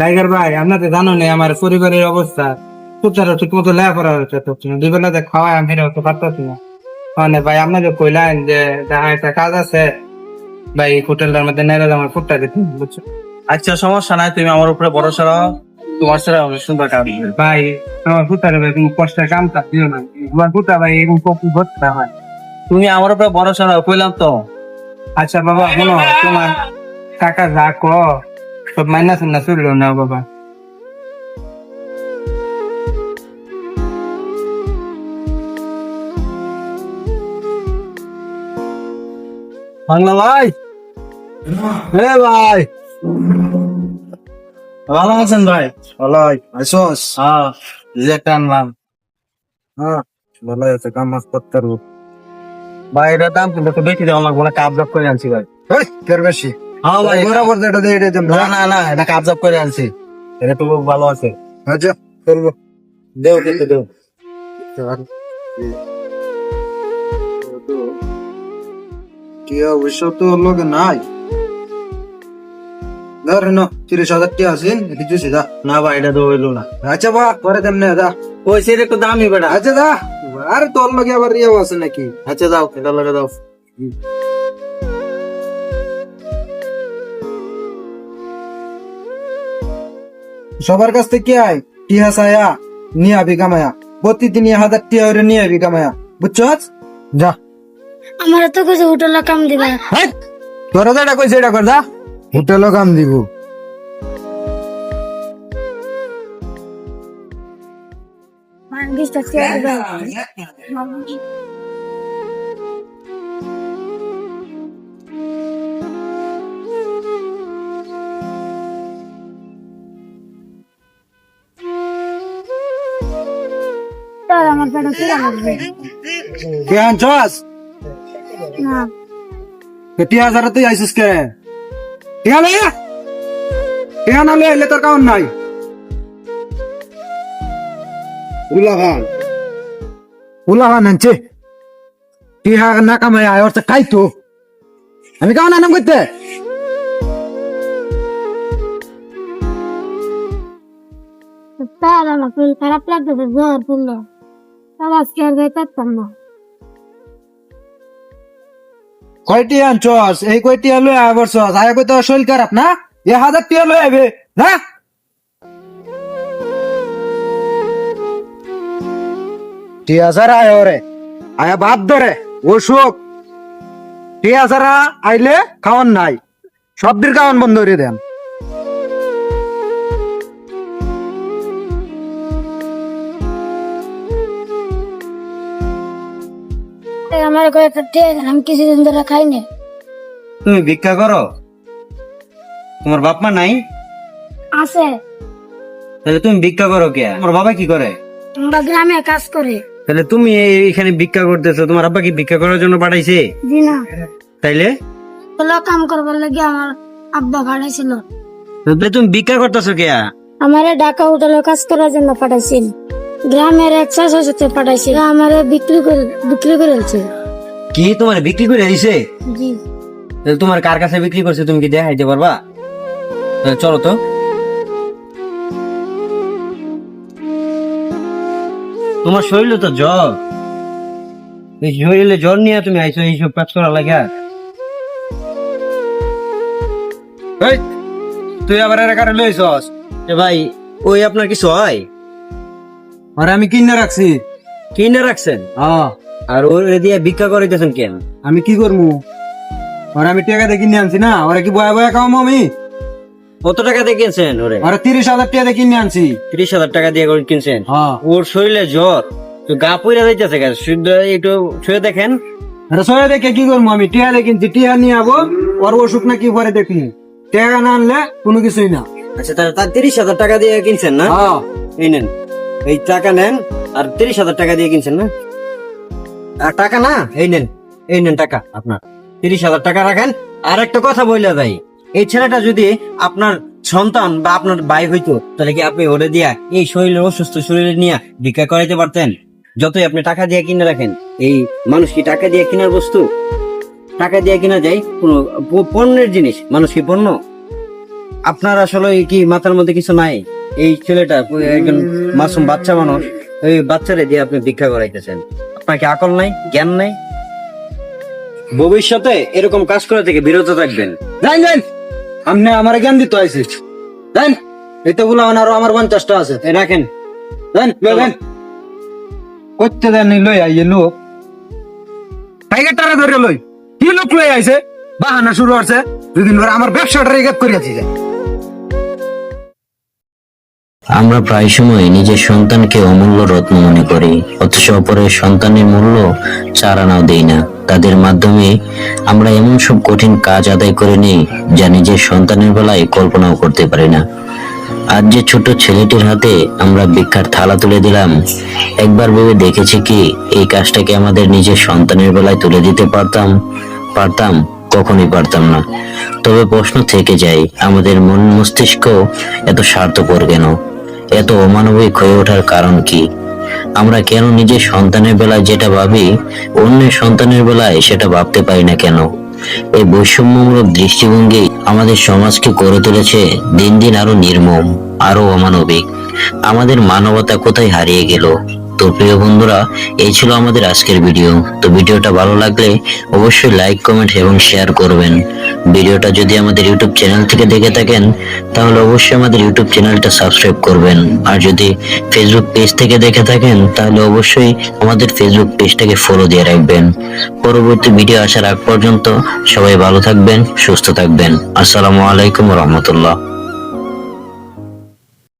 Tiger ভাই আপনাদের জানো না আমার পরিবারের অবস্থা। সুতারা ঠিক মতো লেখাপড়া হচ্ছে তো দুই বেলা দেখ খাওয়াই আমি তো পারতেছি না। মানে ভাই আপনাকে কইলেন যে দেখা একটা কাজ আছে ভাই হোটেলটার মধ্যে নেড়ে আমার ফুটটা দিতে বুঝছ? আচ্ছা সমস্যা নাই তুমি আমার উপরে ভরসা রাখো তোমার সুন্দর কাজ ভাই আমার ফুটারে ভাই তুমি কষ্টের কামটা দিও না। তোমার ফুটা ভাই এরকম কপি ভরতে হয়। তুমি আমার উপরে ভরসা রাখো কইলাম তো। আচ্ছা বাবা শোনো তোমার কাকা যা ক সব মাইনাস না চলল না বাবা বাংলা ভাই হে ভাই ভালো আছেন ভাই ভালো আইসস হ্যাঁ যে একটা আনলাম হ্যাঁ ভালো আছে কাম মাস করতে পারব ভাই এটা দাম কিন্তু বেশি দেওয়া লাগবে না কাপ জাপ করে আনছি ভাই বেশি হ্যাঁ ভাই বরাবর যেটা দিয়ে এটা দেন না না না এটা করে আনছি। এটা তো ভালো আছে। আচ্ছা চলবো দেও কিন্তু দেও। টিয়া অবশ্য তো লোকে নাই? ধর ন তিরিশ হাজার টিয়া আছেন এটি দিছি না ভাই এটা তো হইল না। আচ্ছা বা পরে তেমনি দা। ওই সেটা একটু দামি বেটা আচ্ছা দা। আরে তোর লগে আবার ইয়েও আছে নাকি? আচ্ছা দাও এটা লাগে দাও। সবার কাছ থেকে আয়। টিয়া সায়া নিয়ে আবি কামায়া। প্রতিদিন হাজার টিয়া করে নিয়ে আবি কামায়া। বুঝছস? যা। আমার তো কিছু হোটেলে কাম দিবে। তোরা যেটা কইছে এটা কর যা। হোটেলও কাম দিবে। তার আমার পেটে খিদা লাগবে কে আনছস না। টিয়া হাজার তুই আইসিস কে? টিয়া লে? টিয়া না লে এলে তোর কাউন নাই। উলা খান উলা খান আনছে। টিয়া না কামাই আয় ওর খাই তো। আমি কাউন আনাম করতে? তার আমার ফুল খারাপ লাগতেছে জ্বর ফুললো। তাও আজকে আর না। কয়টি আনছস? এই কয়টি আয় বছর আয় কই তো শরীর খারাপ, না? এ হাজার টিয়া লই আইবে, না? টিয়া সারা আয় ওরে, আয়া বাদ ধরে অসুখ টিয়া সারা আইলে খাওয়ান নাই সবদির খাওয়ান বন্ধ করে দেন। আমার কয়েকটা টেক আমি কিছুদিন ধরে খাইনি তুমি ভিক্ষা করো? তোমার বাপ মা নাই? আছে। তাহলে তুমি ভিক্ষা করো কে? তোমার বাবা কি করে? আমরা গ্রামে কাজ করি। তাহলে তুমি এখানে ভিক্ষা করতেছো তোমার আব্বা কি ভিক্ষা করার জন্য পাঠাইছে? জি না। তাইলে? হলো কাম করবার লাগে আমার আব্বা ভাড়াইছিল তাহলে তুমি ভিক্ষা করতেছো কে? আমার ঢাকা হোটেলে কাজ করার জন্য পাঠাইছিল। গ্রামের এক চাষের সাথে পাঠাইছিল। আমার বিক্রি করে বিক্রি করেছে কি তোমার বিক্রি করে দিছে? জি। তাহলে তোমার কার কাছে বিক্রি করছে তুমি কি দেখাইতে পারবা? তাহলে চলো তো। তোমার শরীরে তো জ্বর। এই শরীরে জ্বর নিয়ে তুমি আইছো এইসব কাজ করা লাগে? এই তুই আবার এর কারে লইছস এ ভাই ওই আপনার কিছু হয়? আরে আমি কিনে রাখছি। কিনে রাখছেন? হ্যাঁ। আর ওর দিয়ে ভিক্ষা করাইতেছেন কেন? আমি কি করব আর আমি টাকা দিয়ে কিনে আনছি না ওরা কি বয়া বয়া খাওয়াবো আমি? কত টাকা দিয়ে কিনছেন ওরে? আর তিরিশ হাজার টাকা দিয়ে কিনে আনছি। ত্রিশ হাজার টাকা দিয়ে করে কিনছেন? হ্যাঁ। ওর শরীরে জ্বর তো গা পইরা যাইতেছে কেন? শুদ্ধ একটু ছুঁয়ে দেখেন। আরে সবাই দেখে কি করব আমি? টিয়া দিয়ে কিনছি টিয়া নিয়ে আবো ওর অসুখ না কি পরে দেখি টাকা না আনলে কোনো কিছুই না। আচ্ছা তাহলে তার তিরিশ হাজার টাকা দিয়ে কিনছেন না? হ্যাঁ। এই নেন এই টাকা নেন আর তিরিশ হাজার টাকা দিয়ে কিনছেন না? টাকা না? এই নেন এই নেন টাকা আপনার। তিরিশ হাজার টাকা রাখেন। আর একটা কথা বললে ভাই এই ছেলেটা যদি আপনার সন্তান বা আপনার ভাই হইতো, তাহলে কি আপনি ওরে দিয়া এই শরীরের অসুস্থ শরীরে নিয়ে ভিক্ষা করাইতে পারতেন? যতই আপনি টাকা দিয়ে কিনে রাখেন, এই মানুষ কি টাকা দিয়ে কেনার বস্তু? টাকা দিয়ে কিনা যায় কোনো পণ্যের জিনিস, মানুষ কি পণ্য? আপনার আসলে কি মাথার মধ্যে কিছু নাই? এই ছেলেটা একজন মাসুম বাচ্চা মানুষ ওই বাচ্চারে দিয়ে আপনি ভিক্ষা করাইতেছেন। আপনার কি আকল নাই, জ্ঞান নাই। ভবিষ্যতে এরকম কাজ করা থেকে বিরত থাকবেন। যাই যাই আপনি আমার জ্ঞান দিতে আইছি দেন এই তো গুলো আরও আমার পঞ্চাশটা আছে রাখেন। লই করতে দেন লই আইয়ে লোক। টাইগার টারা ধরে লই। কি লোক লই আইছে? বাহানা শুরু হচ্ছে দুদিন আমার ব্যবসাটা রেগাত করিয়াছি যে আমরা প্রায় সময় নিজের সন্তানকে অমূল্য রত্ন মনে করি, অথচ অপরের সন্তানের মূল্য চার আনাও দেই না। তাদের মাধ্যমে আমরা এমন সব কঠিন কাজ আদায় করে নিই, যা নিজের সন্তানের বেলায় কল্পনাও করতে পারি না। আজ যে ছোট ছেলেটির হাতে আমরা ভিক্ষার থালা তুলে দিলাম, একবার ভেবে দেখেছি কি, এই কাজটাকে আমাদের নিজের সন্তানের বেলায় তুলে দিতে পারতাম পারতাম, কখনোই পারতাম না। তবে প্রশ্ন থেকে যায়, আমাদের মন মস্তিষ্ক এত স্বার্থপর কেন? এত অমানবিক হয়ে ওঠার কারণ কি? আমরা কেন নিজের সন্তানের বেলায় যেটা ভাবি অন্য সন্তানের বেলায় সেটা ভাবতে পারি না কেন? এই বৈষম্যমূলক দৃষ্টিভঙ্গি আমাদের সমাজকে করে তুলেছে দিন দিন আরও নির্মম, আরও অমানবিক। আমাদের মানবতা কোথায় হারিয়ে গেল? তো প্রিয় বন্ধুরা, এই ছিল আমাদের আজকের ভিডিও। তো ভিডিওটা ভালো লাগলে অবশ্যই লাইক, কমেন্ট এবং শেয়ার করবেন। ভিডিওটা যদি আমাদের ইউটিউব চ্যানেল থেকে দেখে থাকেন, তাহলে অবশ্যই আমাদের ইউটিউব চ্যানেলটা সাবস্ক্রাইব করবেন। আর যদি ফেসবুক পেজ থেকে দেখে থাকেন, তাহলে অবশ্যই আমাদের ফেসবুক পেজটাকে ফলো দিয়ে রাখবেন। পরবর্তী ভিডিও আসার আগ পর্যন্ত সবাই ভালো থাকবেন, সুস্থ থাকবেন। আসসালামু আলাইকুম রহমতুল্লাহ।